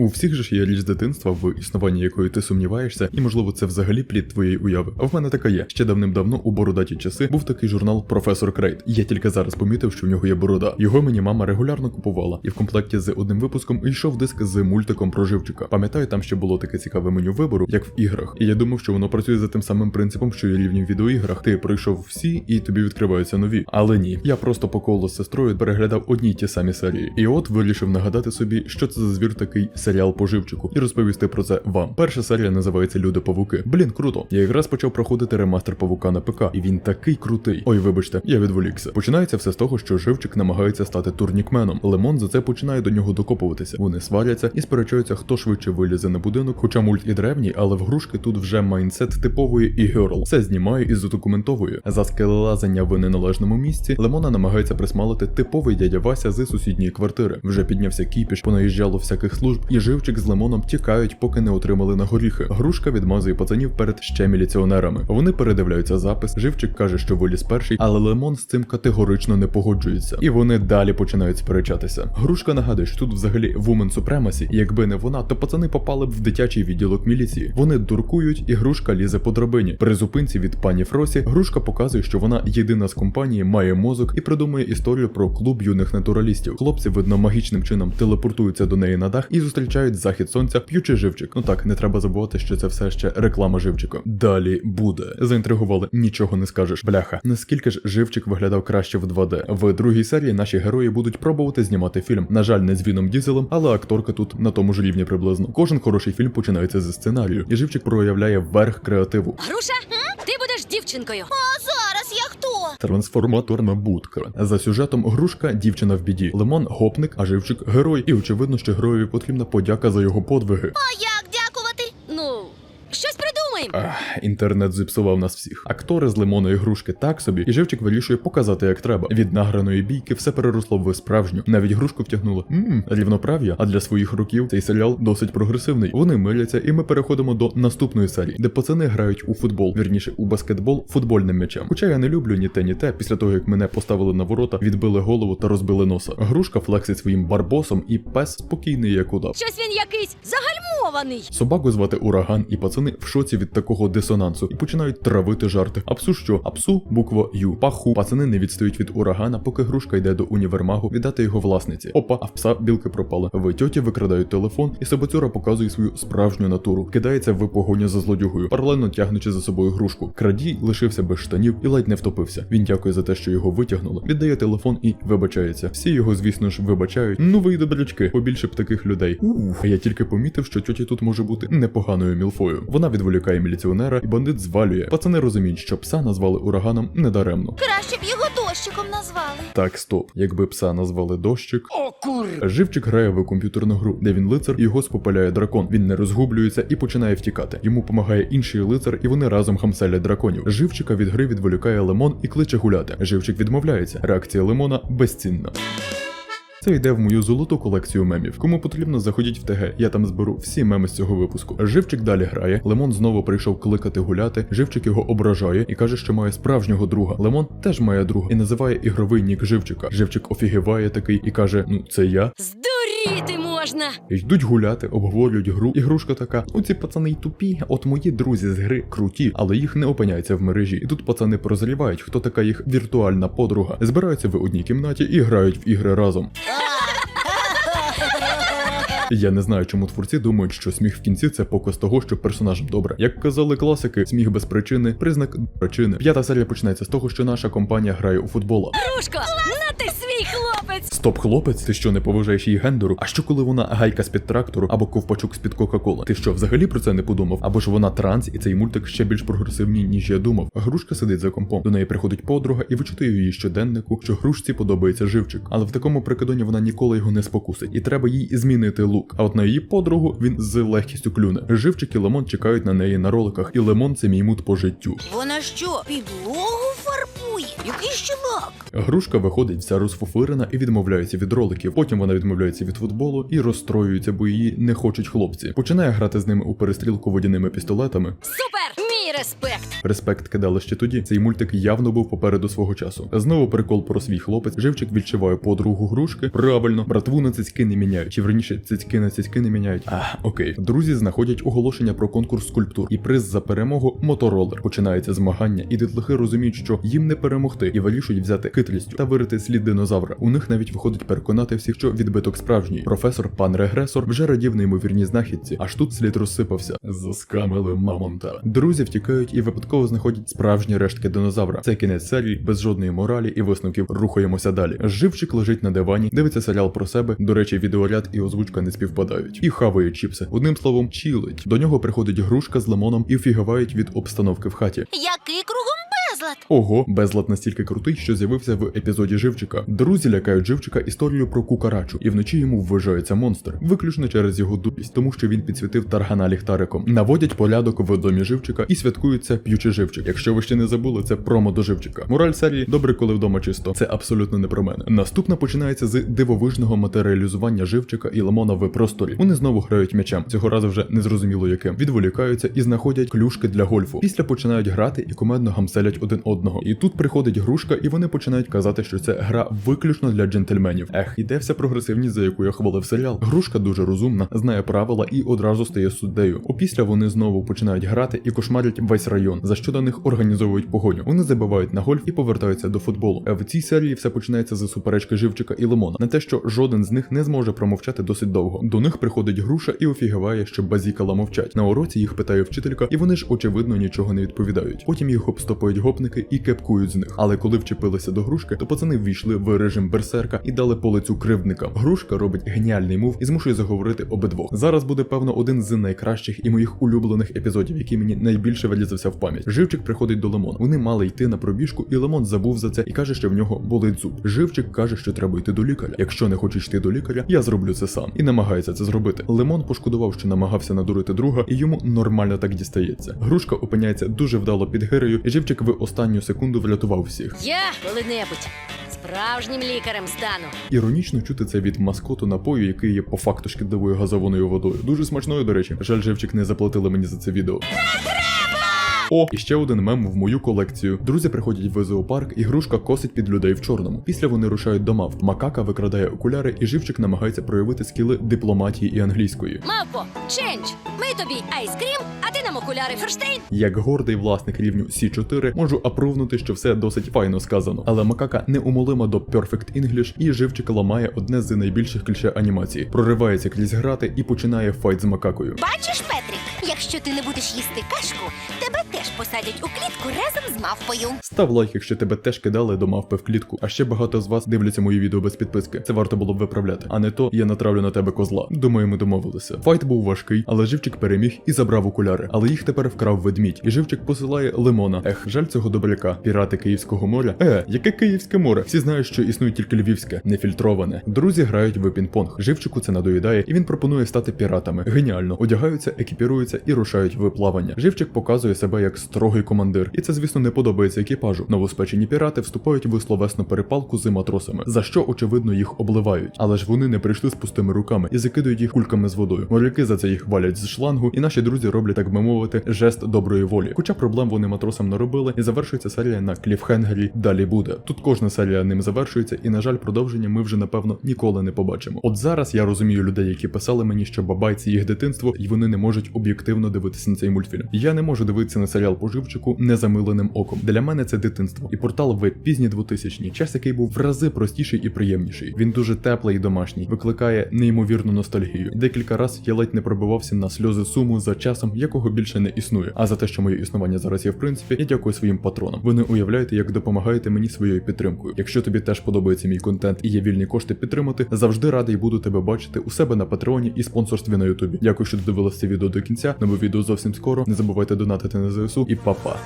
У всіх же ж є річ дитинства, в існуванні якої ти сумніваєшся, і можливо це взагалі плід твоєї уяви. А в мене така є. Ще давним-давно у бородаті часи був такий журнал Професор Крейт. Я тільки зараз помітив, що в нього є борода. Його мені мама регулярно купувала, і в комплекті з одним випуском йшов диск з мультиком про живчика. Пам'ятаю, там ще було таке цікаве меню вибору, як в іграх. І я думав, що воно працює за тим самим принципом, що і рівні в відеоіграх. Ти пройшов всі, і тобі відкриваються нові. Але ні, я просто по колу з сестрою переглядав одні й ті самі серії. І от вирішив нагадати собі, що це за звір такий серіал по живчику, і розповісти про це вам. Перша серія називається Люди павуки. Блін, круто. Я якраз почав проходити ремастер павука на ПК, і він такий крутий. Ой, вибачте, я відволікся. Починається все з того, що живчик намагається стати турнікменом. Лемон за це починає до нього докопуватися. Вони сваряться і сперечаються, хто швидше вилізе на будинок. Хоча мульт і древній, але в грушки тут вже майнсет типової і герл. Все знімає і задокументовує. За скелелазання в неналежному місці Лемона намагається присмалити типовий дядя Вася з сусідньої квартири. Вже піднявся кіпіш, понаїжджало всяких служб, і живчик з лимоном тікають, поки не отримали на горіхи. Грушка відмазує пацанів перед ще міліціонерами. Вони передивляються запис. Живчик каже, що виліз перший, але лимон з цим категорично не погоджується. І вони далі починають сперечатися. Грушка нагадує, що тут взагалі Woman Supremacy, і якби не вона, то пацани попали б в дитячий відділок міліції. Вони дуркують, і грушка лізе по драбині. При зупинці від пані Фросі грушка показує, що вона єдина з компанії, має мозок і придумує історію про клуб юних натуралістів. Хлопці, видно, магічним чином телепортуються до неї на дах і зустрічають захід сонця, п'ючи живчик. Ну так, не треба забувати, що це все ще реклама живчика. Далі буде. Заінтригували, нічого не скажеш. Бляха, наскільки ж живчик виглядав краще в 2D. В другій серії наші герої будуть пробувати знімати фільм. На жаль, не з Віном Дізелем, але акторка тут на тому ж рівні приблизно. Кожен хороший фільм починається зі сценарію, і живчик проявляє верх креативу. Груша, ти будеш дівчинкою. Хто? Трансформаторна будка. За сюжетом грушка дівчина в біді. Лимон гопник, а живчик герой. І очевидно, що героєві потрібна подяка за його подвиги. А як придумаємо. Інтернет зіпсував нас всіх. Актори з лимона і грушки так собі, і живчик вирішує показати як треба. Від награної бійки все переросло в справжню. Навіть грушку втягнуло. Мм, рівноправ'я. А для своїх років цей серіал досить прогресивний. Вони миляться, і ми переходимо до наступної серії, де пацани грають у футбол, вірніше у баскетбол футбольним м'ячем. Хоча я не люблю ні те, ні те. Після того як мене поставили на ворота, відбили голову та розбили носа. Грушка флексить своїм барбосом, і пес спокійний як удав. Щось він якийсь загальмований. Собаку звати ураган, і пацани в шоці від такого дисонансу і починають травити жарти. А псу що? А псу буква Ю. Паху. Пацани не відстають від урагана, поки грушка йде до універмагу віддати його власниці. Опа, а в пса білки пропали. В тьоті викрадають телефон, і собацюра показує свою справжню натуру. Кидається в погоню за злодюгою, паралельно тягнучи за собою грушку. Крадій лишився без штанів і ледь не втопився. Він дякує за те, що його витягнули. Віддає телефон і вибачається. Всі його, звісно ж, вибачають. Ну ви добрячки, побільше б таких людей. Ух, я тільки помітив, що тьоті тут може бути непоганою мілфою. Вона відволікає міліціонера, і бандит звалює. Пацани розуміють, що пса назвали ураганом недаремно. Краще б його дощиком назвали. Так, стоп. Якби пса назвали дощик. О, кур! Живчик грає в комп'ютерну гру, де він лицар, і його спопаляє дракон. Він не розгублюється і починає втікати. Йому допомагає інший лицар, і вони разом хамселять драконів. Живчика від гри відволікає лимон і кличе гуляти. Живчик відмовляється. Реакція лимона безцінна. Це йде в мою золоту колекцію мемів. Кому потрібно, заходіть в ТГ, я там зберу всі меми з цього випуску. Живчик далі грає. Лемон знову прийшов кликати гуляти. Живчик його ображає і каже, що має справжнього друга. Лемон теж має друга і називає ігровий нік Живчика. Живчик офігіває такий і каже: Ну, це я. Здуріти можна. Йдуть гуляти, обговорюють гру. Ігрушка така: ну ці пацани й тупі, от мої друзі з гри круті, але їх не опиняється в мережі. І тут пацани прозрівають, хто така їх віртуальна подруга. Збираються в одній кімнаті і грають в ігри разом. Я не знаю, чому творці думають, що сміх в кінці це показ того, що персонажам добре. Як казали класики, сміх без причини, признак причини. П'ята серія починається з того, що наша компанія грає у футбола. Грушко, на ти свій хлопець. Стоп, хлопець, ти що не поважаєш її гендеру? А що коли вона гайка з-під трактору або ковпачок з-під Кока-Кола? Ти що, взагалі про це не подумав? Або ж вона транс, і цей мультик ще більш прогресивний, ніж я думав. Грушка сидить за компом. До неї приходить подруга і вичитує її щоденнику, що грушці подобається живчик. Але в такому прикидоні вона ніколи його не спокусить, і треба їй змінити лук. А от на її подругу він з легкістю клюне. Живчик і лимон чекають на неї на роликах, і лимон це мій мут по життю. Вона що, підлогу фарбує? Який ще лак? Грушка виходить вся розфуфирена і відмовляється від роликів. Потім вона відмовляється від футболу і розстроюється, бо її не хочуть хлопці. Починає грати з ними у перестрілку водяними пістолетами. Супер! Респект. Респект кидали ще тоді. Цей мультик явно був попереду свого часу. Знову прикол про свій хлопець. Живчик відчуває подругу грушки. Правильно, братву на цицьки не міняють. Чи верніше цицьки на цицьки не міняють. А, окей. Друзі знаходять оголошення про конкурс скульптур і приз за перемогу моторолер. Починається змагання, і дитлахи розуміють, що їм не перемогти, і вирішують взяти хитрістю та вирити слід динозавра. У них навіть виходить переконати всіх, що відбиток справжній. Професор пан регресор вже радів неймовірній знахідці, аж тут слід розсипався. Заскамили мамонта. Друзі втікають і випадково знаходять справжні рештки динозавра. Це кінець серії, без жодної моралі і висновків. Рухаємося далі. Живчик лежить на дивані, дивиться серіал про себе. До речі, відеоряд і озвучка не співпадають. І хаває чіпси. Одним словом, чілить. До нього приходить грушка з лимоном і фігавають від обстановки в хаті. Який кругом безлад? Ого, безлад настільки крутий, що з'явився в епізоді Живчика. Друзі лякають Живчика історією про кукарачу, і вночі йому вважається монстр, виключно через його дупість, тому що він підсвітив таргана ліхтариком. Наводять порядок в домі Живчика і святкуються п'ючи живчик. Якщо ви ще не забули, це промо до Живчика. Мораль серії добре, коли вдома чисто. Це абсолютно не про мене. Наступна починається з дивовижного матеріалізування Живчика і Лимона в просторі. Вони знову грають м'ячем. Цього разу вже не зрозуміло яким. Відволікаються і знаходять клюшки для гольфу. Після починають грати і комедно гамселять один одного. І тут приходить грушка, і вони починають казати, що це гра виключно для джентльменів. Ех, іде вся прогресивність, за яку я хвалив серіал. Грушка дуже розумна, знає правила і одразу стає суддею. Опісля вони знову починають грати і кошмарять весь район, за що до них організовують погоню. Вони забивають на гольф і повертаються до футболу. А в цій серії все починається з суперечки живчика і лимона на те, що жоден з них не зможе промовчати досить довго. До них приходить груша і офігеває, що базікала мовчать. На уроці їх питає вчителька, і вони ж очевидно нічого не відповідають. Потім їх обстопують гопники і кепкують з них. Але коли вчепилися до грушки, то пацани ввійшли в режим берсерка і дали по лицю кривдникам. Грушка робить геніальний мув і змушує заговорити обидвох. Зараз буде певно один з найкращих і моїх улюблених епізодів, який мені найбільше вилізався в пам'ять. Живчик приходить до Лимона. Вони мали йти на пробіжку, і Лимон забув за це і каже, що в нього болить зуб. Живчик каже, що треба йти до лікаря. Якщо не хочеш йти до лікаря, я зроблю це сам і намагається це зробити. Лимон пошкодував, що намагався надурити друга, і йому нормально так дістається. Грушка опиняється дуже вдало під гирею, і живчик в останню секунду врятував всіх. Я коли-небудь справжнім лікарем стану. Іронічно чути це від маскоту напою, який є по факту шкідливою газованою водою. Дуже смачною, до речі. Жаль, живчик не заплатили мені за це відео. О, і ще один мем в мою колекцію. Друзі приходять в зоопарк, і грушка косить під людей в чорному. Після вони рушають до мавп. Макака викрадає окуляри, і живчик намагається проявити скіли дипломатії і англійської. Мавпо, чендж! Ми тобі айскрім, а ти нам окуляри Ферштейн. Як гордий власник рівню C4, можу апрувнути, що все досить файно сказано. Але макака неумолима до Perfect English, і живчик ламає одне з найбільших кліше анімації. Проривається крізь грати і починає файт з макакою. Бачиш, Петрик, якщо ти не будеш їсти кашку, тебе теж посадять у клітку разом з мавпою. Став лайк, якщо тебе теж кидали до мавпи в клітку. А ще багато з вас дивляться мої відео без підписки. Це варто було б виправляти. А не то я натравлю на тебе козла. Думаю, ми домовилися. Файт був важкий, але живчик переміг і забрав окуляри. Але їх тепер вкрав ведмідь. І живчик посилає лимона. Ех, жаль цього добряка. Пірати Київського моря. Е, яке Київське море? Всі знають, що існує тільки львівське, нефільтроване. Друзі грають в пінг-понг. Живчику це надоїдає, і він пропонує стати піратами. Геніально. Одягаються, екіпіруються і рушають в плавання. Живчик показує себе як строгий командир, і це, звісно, не подобається екіпажу. Новоспечені пірати вступають в словесну перепалку з матросами, за що очевидно їх обливають. Але ж вони не прийшли з пустими руками і закидують їх кульками з водою. Моряки за це їх валять з шлангу, і наші друзі роблять, так би мовити, жест доброї волі. Хоча проблем вони матросам наробили, і завершується серія на кліфхенгері. Далі буде. Тут кожна серія ним завершується, і на жаль, продовження ми вже напевно ніколи не побачимо. От зараз я розумію людей, які писали мені, що бабай це їх дитинство, і вони не можуть об'єктивно дивитися на цей мультфільм. Я не можу дивитися на серіал по живчику незамиленим оком. Для мене це дитинство. І портал в пізні 2000-ні, час, який був в рази простіший і приємніший. Він дуже теплий і домашній, викликає неймовірну ностальгію. Декілька раз я ледь не пробивався на сльози суму за часом, якого більше не існує. А за те, що моє існування зараз є в принципі, я дякую своїм патронам. Ви не уявляєте, як допомагаєте мені своєю підтримкою. Якщо тобі теж подобається мій контент і є вільні кошти підтримати, завжди радий буду тебе бачити у себе на патреоні і спонсорстві на Ютубі. Дякую, що додивилися відео до кінця. Нове відео зовсім скоро. Не забувайте донатити на ЗСУ і па-па.